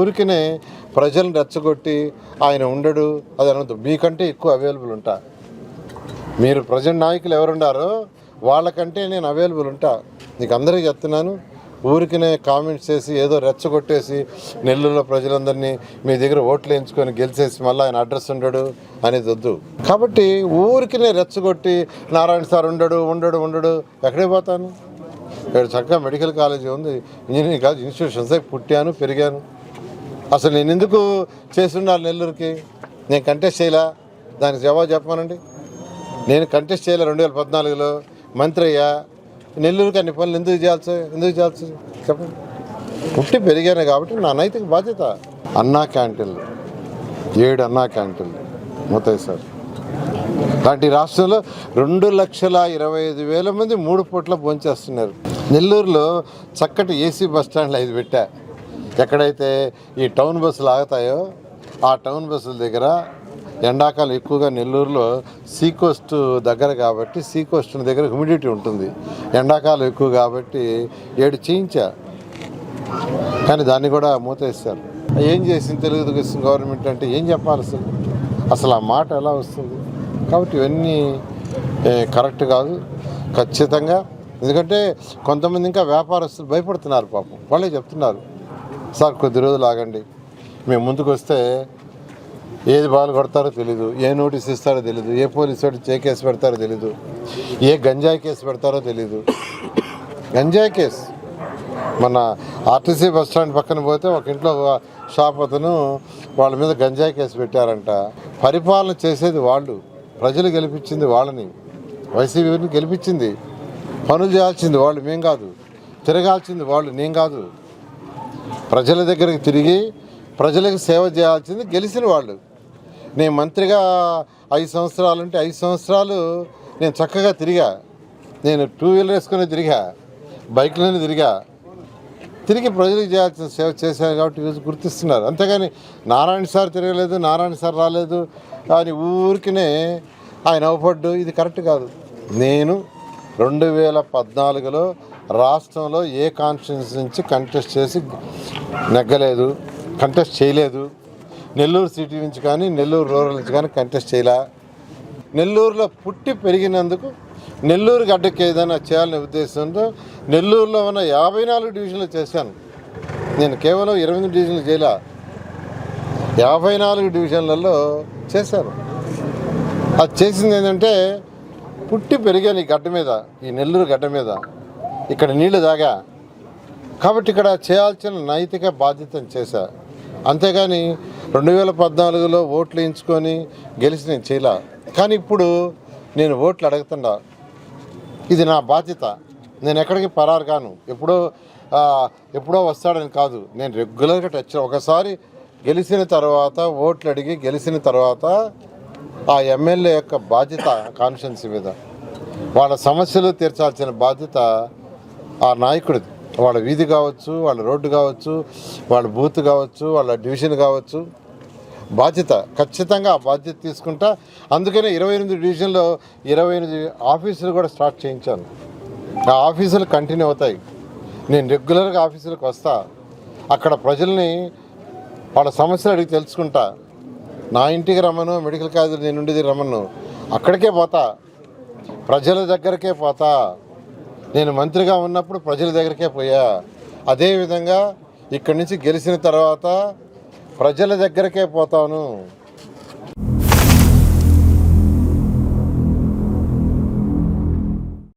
ఊరికినే ప్రజలను రెచ్చగొట్టి ఆయన ఉండడు అది అనద్దు. మీకంటే ఎక్కువ అవైలబుల్ ఉంటా. మీరు ప్రజెంట్ నాయకులు ఎవరుండారో వాళ్ళకంటే నేను అవైలబుల్ ఉంటా. నీకు అందరికీ చెప్తున్నాను ఊరికినే కామెంట్స్ చేసి ఏదో రెచ్చగొట్టేసి నెల్లూరులో ప్రజలందరినీ మీ దగ్గర ఓట్లు వేయించుకొని గెలిచేసి మళ్ళీ ఆయన అడ్రస్ ఉండడు అనేది వద్దు. కాబట్టి ఊరికినే రెచ్చగొట్టి నారాయణ సార్ ఉండడు ఉండడు ఉండడు ఎక్కడికి పోతాను? ఇక్కడ చక్కగా మెడికల్ కాలేజీ ఉంది ఇంజనీరింగ్ కాలేజ్ ఇన్స్టిట్యూషన్స్ పుట్టాను పెరిగాను. అసలు నేను ఎందుకు చేస్తుండాలి నెల్లూరుకి? నేను కంటెస్ట్ చేయలా? దానికి జవాబు చెప్పమానండి. నేను కంటెస్ట్ చేయలే రెండు వేల పద్నాలుగులో? మంత్రి అయ్యా. నెల్లూరుకి అన్ని పనులు ఎందుకు చేయాల్సి ఎందుకు చేయాల్సి చెప్పండి. పుట్టి పెరిగాను కాబట్టి నా నైతిక బాధ్యత. అన్నా క్యాంటీన్లు ఏడు అన్నా క్యాంటీన్లు మొత్తం సార్. లాంటి రాష్ట్రంలో రెండు లక్షల ఇరవై ఐదు వేల మంది మూడు పూట్ల భోంచేస్తున్నారు. నెల్లూరులో చక్కటి ఏసీ బస్ స్టాండ్లు ఐదు పెట్టా. ఎక్కడైతే ఈ టౌన్ బస్సులు ఆగుతాయో ఆ టౌన్ బస్సుల దగ్గర ఎండాకాలం ఎక్కువగా నెల్లూరులో సీ కోస్ట్ దగ్గర కాబట్టి సీ కోస్ట్ దగ్గర హ్యూమిడిటీ ఉంటుంది. ఎండాకాలం ఎక్కువ కాబట్టి ఏడు చేయించా. కానీ దాన్ని కూడా మూతేస్తారు. ఏం చేసింది తెలుగుదేశం గవర్నమెంట్ అంటే ఏం చెప్పాలి అసలు? అసలు ఆ మాట ఎలా వస్తుంది? కాబట్టి ఇవన్నీ కరెక్ట్ కాదు. ఖచ్చితంగా. ఎందుకంటే కొంతమంది ఇంకా వ్యాపారస్తులు భయపడుతున్నారు పాపం. వాళ్ళే చెప్తున్నారు. సార్ కొద్ది రోజులు ఆగండి. మేము ముందుకు వస్తే ఏది బాల్ కొడతారో తెలీదు ఏ నోటీస్ ఇస్తారో తెలీదు ఏ పోలీసు వాడు ఏ కేసు పెడతారో తెలీదు ఏ గంజాయి కేసు పెడతారో తెలీదు. గంజాయి కేసు. మన ఆర్టీసీ బస్ స్టాండ్ పక్కన పోతే ఒక ఇంట్లో షాప్ అతను వాళ్ళ మీద గంజాయి కేసు పెట్టారంట. పరిపాలన చేసేది వాళ్ళు. ప్రజలు గెలిపించింది వాళ్ళని. వైసీపీని గెలిపించింది. పనులు చేయాల్సింది వాళ్ళు మేం కాదు. తిరగాల్సింది వాళ్ళు నేను కాదు. ప్రజల దగ్గరికి తిరిగి ప్రజలకు సేవ చేయాల్సింది గెలిచిన వాళ్ళు. నేను మంత్రిగా ఐదు సంవత్సరాలు అంటే ఐదు సంవత్సరాలు నేను చక్కగా తిరిగా. నేను టూ వీలర్ వేసుకుని తిరిగా బైక్లోనే తిరిగా. తిరిగి ప్రజలకు చేయాల్సిన సేవ చేశాను కాబట్టి ఈరోజు గుర్తిస్తున్నారు. అంతేగాని నారాయణ సార్ తిరగలేదు నారాయణ సార్ రాలేదు అని ఊరికినే ఆయన అవపడ్డు. ఇది కరెక్ట్ కాదు. నేను రెండు వేల పద్నాలుగులో రాష్ట్రంలో ఏ కాన్స్టిట్యూన్స్ నుంచి కంటెస్ట్ చేసి నెగ్గలేదు కంటెస్ట్ చేయలేదు. నెల్లూరు సిటీ నుంచి కానీ నెల్లూరు రూరల్ నుంచి కానీ కంటెస్ట్ చేయలే. నెల్లూరులో పుట్టి పెరిగినందుకు నెల్లూరు గడ్డకి ఏదైనా చేయాలనే ఉద్దేశంతో నెల్లూరులో ఉన్న యాభై నాలుగు డివిజన్లు చేశాను. నేను కేవలం ఇరవై ఎనిమిది డివిజన్లు చేయలే. యాభై నాలుగు డివిజన్లలో చేశాను. అది చేసింది ఏంటంటే పుట్టి పెరిగాను ఈ గడ్డ మీద ఈ నెల్లూరు గడ్డ మీద. ఇక్కడ నీళ్ళు తాగా. కాబట్టి ఇక్కడ చేయాల్సిన నైతిక బాధ్యతను చేశా. అంతేగాని రెండు వేల పద్నాలుగులో ఓట్లు ఎంచుకొని గెలిచి నేను చేయలే. కానీ ఇప్పుడు నేను ఓట్లు అడుగుతున్నా. ఇది నా బాధ్యత. నేను ఎక్కడికి పరారు కాను. ఎప్పుడో ఎప్పుడో వస్తాడని కాదు. నేను రెగ్యులర్గా టచ్ ఒకసారి గెలిచిన తర్వాత ఓట్లు అడిగి గెలిచిన తర్వాత ఆ ఎమ్మెల్యే యొక్క బాధ్యత కాన్స్టిట్యున్సీ మీద. వాళ్ళ సమస్యలు తీర్చాల్సిన బాధ్యత ఆ నాయకుడిది. వాళ్ళ వీధి కావచ్చు వాళ్ళ రోడ్డు కావచ్చు వాళ్ళ బూత్ కావచ్చు వాళ్ళ డివిజన్ కావచ్చు. బాధ్యత ఖచ్చితంగా ఆ బాధ్యత తీసుకుంటా. అందుకనే ఇరవై ఎనిమిది డివిజన్లో ఇరవై ఎనిమిది ఆఫీసులు కూడా స్టార్ట్ చేయించాను. ఆ ఆఫీసులు కంటిన్యూ అవుతాయి. నేను రెగ్యులర్గా ఆఫీసులకు వస్తా. అక్కడ ప్రజల్ని వాళ్ళ సమస్యలు అడిగి తెలుసుకుంటా. నా ఇంటికి రమ్మను మెడికల్ కాలేజీలో నేను ఉండేది రమ్మను. అక్కడికే పోతా. ప్రజల దగ్గరకే పోతా. నేను మంత్రిగా ఉన్నప్పుడు ప్రజల దగ్గరికే పోయా. అదేవిధంగా ఇక్కడి నుంచి గెలిచిన తర్వాత ప్రజల దగ్గరకే పోతాను.